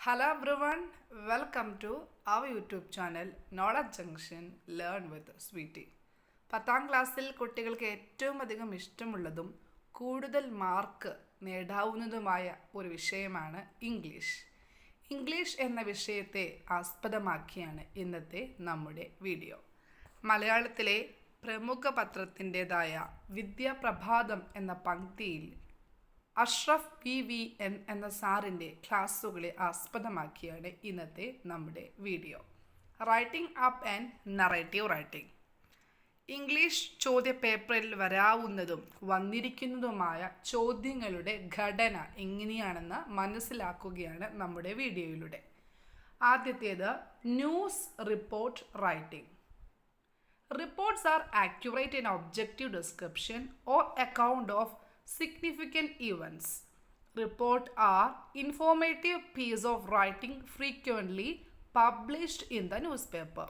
Hello everyone, welcome to our YouTube channel knowledge junction learn with Sweetie. പത്താം ക്ലാസ്സിൽ കുട്ടികൾക്ക് ഏറ്റവും അധികം ഇഷ്ടമുള്ളതും കൂടുതൽ മാർക്ക് നേടാവുന്നതുമായ ഒരു വിഷയമാണ് ഇംഗ്ലീഷ് ഇംഗ്ലീഷ് എന്ന വിഷയത്തെ ആസ്പദമാക്കിയാണ് ഇന്നത്തെ നമ്മുടെ വീഡിയോ മലയാളത്തിലെ പ്രമുഖ പത്രത്തിന്റെതായ വിദ്യാപ്രഭാതം എന്ന പങ്ക്തിയിൽ അഷ്റഫ് പി വി എൻ എന്ന സാറിന്റെ ക്ലാസ്സുകളെ ആസ്പദമാക്കിയാണ് ഇന്നത്തെ നമ്മുടെ video. Writing up and narrative writing English ചോദ്യ പേപ്പറിൽ വരാവുന്നതും വന്നിരിക്കുന്നതുമായ ചോദ്യങ്ങളുടെ ഘടന എങ്ങനെയാണെന്ന് മനസ്സിലാക്കുകയാണ് നമ്മുടെ വീഡിയോയിലൂടെ. ആദ്യത്തേത് news report writing reports are accurate in objective description or account of significant events. Report are informative piece of writing frequently published in the newspaper.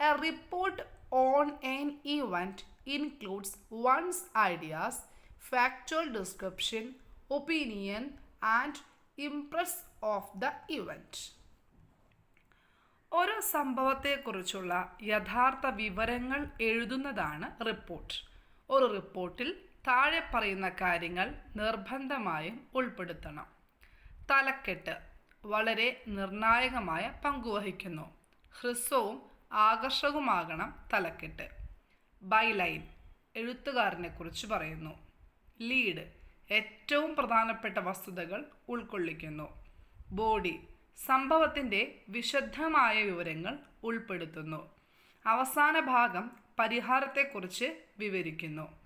A report on an event includes one's ideas, factual description, opinion, and impress of the event. ഒരു സംഭവത്തെക്കുറിച്ചുള്ള യഥാർത്ഥ വിവരങ്ങൾ എഴുതുന്നതാണ് report ഒരു റിപ്പോർട്ടിൽ താഴെ പറയുന്ന കാര്യങ്ങൾ നിർബന്ധമായും ഉൾപ്പെടുത്തണം. തലക്കെട്ട് വളരെ നിർണായകമായ പങ്കുവഹിക്കുന്നു. ഹ്രസ്വവും ആകർഷകവുമാകണം തലക്കെട്ട്. ബൈലൈൻ എഴുത്തുകാരനെ കുറിച്ച് പറയുന്നു. ലീഡ് ഏറ്റവും പ്രധാനപ്പെട്ട വസ്തുതകൾ ഉൾക്കൊള്ളിക്കുന്നു. ബോഡി സംഭവത്തിന്റെ വിശദമായ വിവരങ്ങൾ ഉൾപ്പെടുത്തുന്നു. അവസാന ഭാഗം പരിഹാരത്തെക്കുറിച്ച് വിവരിക്കുന്നു.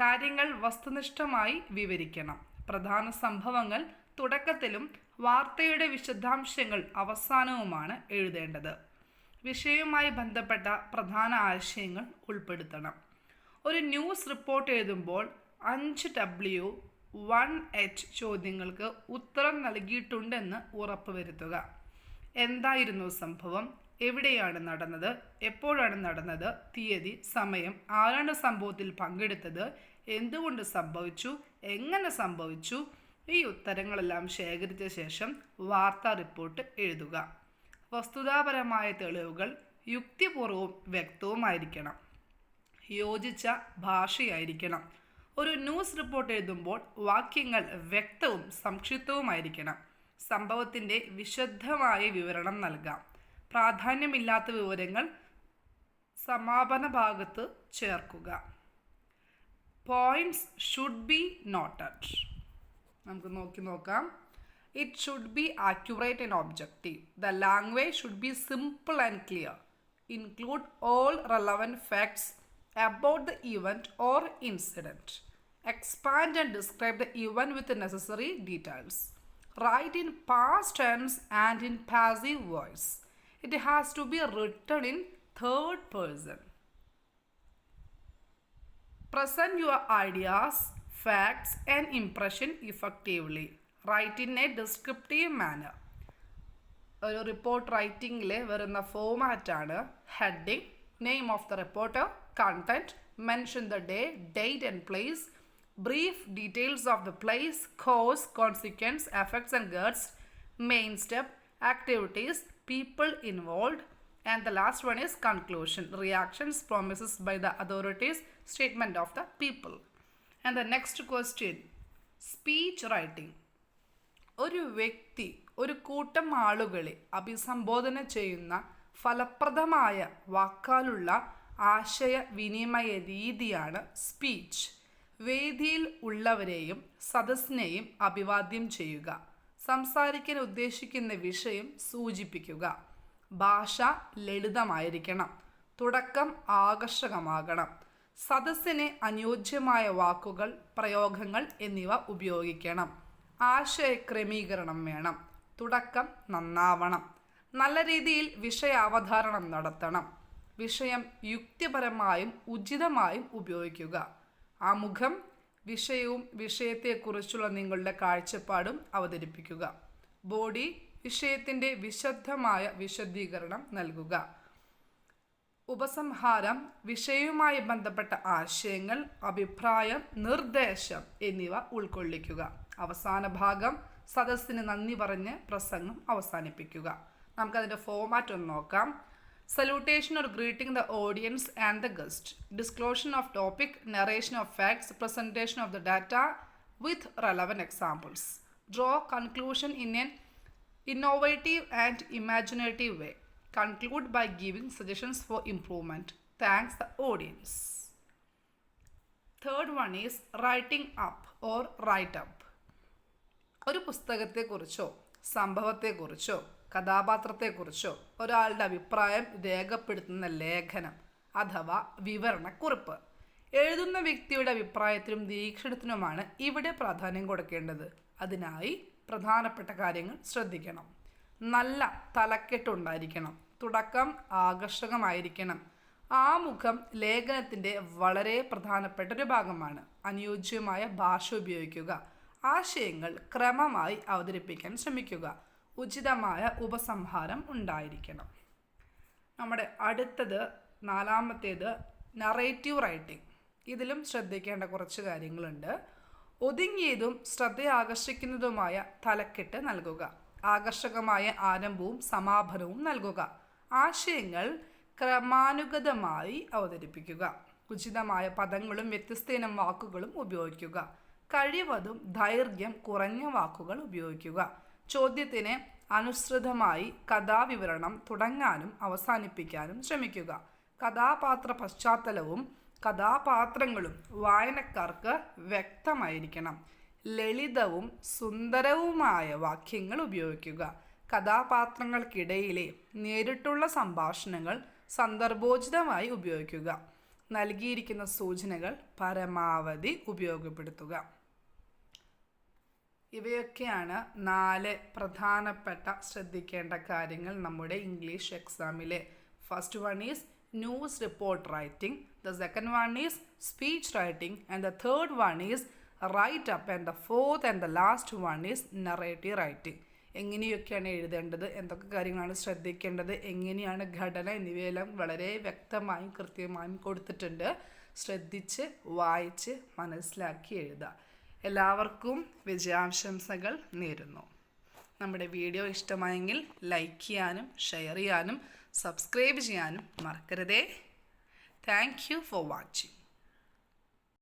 കാര്യങ്ങൾ വസ്തുനിഷ്ഠമായി വിവരിക്കണം. പ്രധാന സംഭവങ്ങൾ തുടക്കത്തിലും വാർത്തയുടെ വിശദാംശങ്ങൾ അവസാനവുമാണ് എഴുതേണ്ടത്. വിഷയവുമായി ബന്ധപ്പെട്ട പ്രധാന ആശയങ്ങൾ ഉൾപ്പെടുത്തണം. ഒരു ന്യൂസ് റിപ്പോർട്ട് എഴുതുമ്പോൾ അഞ്ച് ഡബ്ല്യു വൺ എച്ച് ചോദ്യങ്ങൾക്ക് ഉത്തരം നൽകിയിട്ടുണ്ടെന്ന് ഉറപ്പുവരുത്തുക. എന്തായിരുന്നു സംഭവം? എവിടെയാണ് നടന്നത്? എപ്പോഴാണ് നടന്നത്? തീയതി സമയം ആരാണ് സംഭവത്തിൽ പങ്കെടുത്തത്? എന്തുകൊണ്ട് സംഭവിച്ചു? എങ്ങനെ സംഭവിച്ചു? ഈ ഉത്തരങ്ങളെല്ലാം ശേഖരിച്ച ശേഷം വാർത്താ റിപ്പോർട്ട് എഴുതുക. വസ്തുതാപരമായ തെളിവുകൾ യുക്തിപൂർവവും വ്യക്തവുമായിരിക്കണം. യോജിച്ച ഭാഷയായിരിക്കണം. ഒരു ന്യൂസ് റിപ്പോർട്ട് എഴുതുമ്പോൾ വാക്യങ്ങൾ വ്യക്തവും സംക്ഷിപ്തവുമായിരിക്കണം. സംഭവത്തിന്റെ വിശദമായ വിവരണം നൽകാം. പ്രാധാന്യമില്ലാത്ത വിവരങ്ങൾ സമാപന ഭാഗത്ത് ചേർക്കുക പോയിന്റ്സ് ഷുഡ് ബി നോട്ടഡ് നമുക്ക് നോക്കി നോക്കാം it should be accurate and objective the language should be simple and clear include all relevant facts about the event or incident. Expand and describe the event with the necessary details. Write in past tense and in passive voice. It has to be written in third person. Present your ideas, facts, and impression effectively. Write in a descriptive manner. ഒരു report റൈറ്റിംഗിൽ വരുന്ന ഫോമാറ്റാണ് heading name of the reporter content, mention the day, date, and place, brief details of the place, cause, consequence, effects, and goods, main step, activities, people involved, and the last one is conclusion, reactions, promises by the authorities, statement of the people. And the next question speech writing. ഒരു വ്യക്തി ഒരു കൂട്ടം ആളുകളെ അഭിസംബോധന ചെയ്യുന്ന ഫലപ്രദമായ വാക്കാലുള്ള ആശയവിനിമയ രീതിയാണ് സ്പീച്ച് വേദിയിൽ ഉള്ളവരെയും സദസ്സിനെയും അഭിവാദ്യം ചെയ്യുക സംസാരിക്കാൻ ഉദ്ദേശിക്കുന്ന വിഷയം സൂചിപ്പിക്കുക. ഭാഷ ലളിതമായിരിക്കണം. തുടക്കം ആകർഷകമാകണം. സദസ്സിന് അനുയോജ്യമായ വാക്കുകൾ പ്രയോഗങ്ങൾ എന്നിവ ഉപയോഗിക്കണം. ആശയക്രമീകരണം വേണം. തുടക്കം നന്നാവണം. നല്ല രീതിയിൽ വിഷയാവധാരണം നടത്തണം. വിഷയം യുക്തിപരമായും ഉചിതമായും ഉപയോഗിക്കുക. ആമുഖം വിഷയവും വിഷയത്തെക്കുറിച്ചുള്ള നിങ്ങളുടെ കാഴ്ചപ്പാടും അവതരിപ്പിക്കുക. ബോഡി വിഷയത്തിന്റെ വിശദമായ വിശദീകരണം നൽകുക. ഉപസംഹാരം വിഷയവുമായി ബന്ധപ്പെട്ട ആശയങ്ങൾ അഭിപ്രായം നിർദ്ദേശം എന്നിവ ഉൾക്കൊള്ളിക്കുക. അവസാന ഭാഗം സദസ്സിന് നന്ദി പറഞ്ഞ് പ്രസംഗം അവസാനിപ്പിക്കുക. നമുക്കതിന്റെ ഫോമാറ്റ് ഒന്ന് നോക്കാം. Salutation or greeting the audience and the guest disclosure of topic narration of facts presentation of the data with relevant examples draw conclusion in an innovative and imaginative way conclude by giving suggestions for improvement. Thanks the audience Third one is writing up or write up ഒരു പുസ്തകത്തെക്കുറിച്ചോ സംഭവത്തെക്കുറിച്ചോ കഥാപാത്രത്തെക്കുറിച്ചോ ഒരാളുടെ അഭിപ്രായം രേഖപ്പെടുത്തുന്ന ലേഖനം അഥവാ വിവരണക്കുറിപ്പ്. എഴുതുന്ന വ്യക്തിയുടെ അഭിപ്രായത്തിനും നിരീക്ഷണത്തിനുമാണ് ഇവിടെ പ്രാധാന്യം കൊടുക്കേണ്ടത്. അതിനായി പ്രധാനപ്പെട്ട കാര്യങ്ങൾ ശ്രദ്ധിക്കണം. നല്ല തലക്കെട്ടുണ്ടായിരിക്കണം തുടക്കം ആകർഷകമായിരിക്കണം. ആ മുഖം ലേഖനത്തിന്റെ വളരെ പ്രധാനപ്പെട്ട ഒരു ഭാഗമാണ്. അനുയോജ്യമായ ഭാഷ ഉപയോഗിക്കുക. ആശയങ്ങൾ ക്രമമായി അവതരിപ്പിക്കാൻ ശ്രമിക്കുക. ഉചിതമായ ഉപസംഹാരം ഉണ്ടായിരിക്കണം. നമ്മുടെ അടുത്തത് നാലാമത്തേത് നറേറ്റീവ് റൈറ്റിംഗ് ഇതിലും ശ്രദ്ധിക്കേണ്ട കുറച്ച് കാര്യങ്ങളുണ്ട്. ഒതുങ്ങിയതും ശ്രദ്ധയാകർഷിക്കുന്നതുമായ തലക്കെട്ട് നൽകുക. ആകർഷകമായ ആരംഭവും സമാപനവും നൽകുക. ആശയങ്ങൾ ക്രമാനുഗതമായി അവതരിപ്പിക്കുക. ഉചിതമായ പദങ്ങളും വ്യത്യസ്തയിനം വാക്കുകളും ഉപയോഗിക്കുക. കഴിവതും ദൈർഘ്യം കുറഞ്ഞ വാക്കുകൾ ഉപയോഗിക്കുക. ചോദ്യത്തിന് അനുസൃതമായി കഥാവിവരണം തുടങ്ങാനും അവസാനിപ്പിക്കാനും ശ്രമിക്കുക. കഥാപാത്ര പശ്ചാത്തലവും കഥാപാത്രങ്ങളും വായനക്കാർക്ക് വ്യക്തമായിരിക്കണം. ലളിതവും സുന്ദരവുമായ വാക്യങ്ങൾ ഉപയോഗിക്കുക. കഥാപാത്രങ്ങൾക്കിടയിലെ നേരിട്ടുള്ള സംഭാഷണങ്ങൾ സന്ദർഭോചിതമായി ഉപയോഗിക്കുക. നൽകിയിരിക്കുന്ന സൂചനകൾ പരമാവധി ഉപയോഗപ്പെടുത്തുക. ഇവയൊക്കെയാണ് നാല് പ്രധാനപ്പെട്ട ശ്രദ്ധിക്കേണ്ട കാര്യങ്ങൾ നമ്മുടെ English എക്സാമിലെ. First one is news report writing the second one is speech writing and the third one is write up and the fourth and the last one is narrative writing എങ്ങനെയൊക്കെയാണ് എഴുതേണ്ടത്? എന്തൊക്കെ കാര്യങ്ങളാണ് ശ്രദ്ധിക്കേണ്ടത്? എങ്ങനെയാണ് ഘടന എന്നിവയെല്ലാം വളരെ വ്യക്തമായും കൃത്യമായും കൊടുത്തിട്ടുണ്ട്. ശ്രദ്ധിച്ച് വായിച്ച് മനസ്സിലാക്കി എഴുതുക. എല്ലാവർക്കും വിജയാംശംസകൾ നേരുന്നു. നമ്മുടെ വീഡിയോ ഇഷ്ടമായെങ്കിൽ ലൈക്ക് ചെയ്യാനും ഷെയർ ചെയ്യാനും സബ്സ്ക്രൈബ് ചെയ്യാനും മറക്കരുതേ. Thank you for watching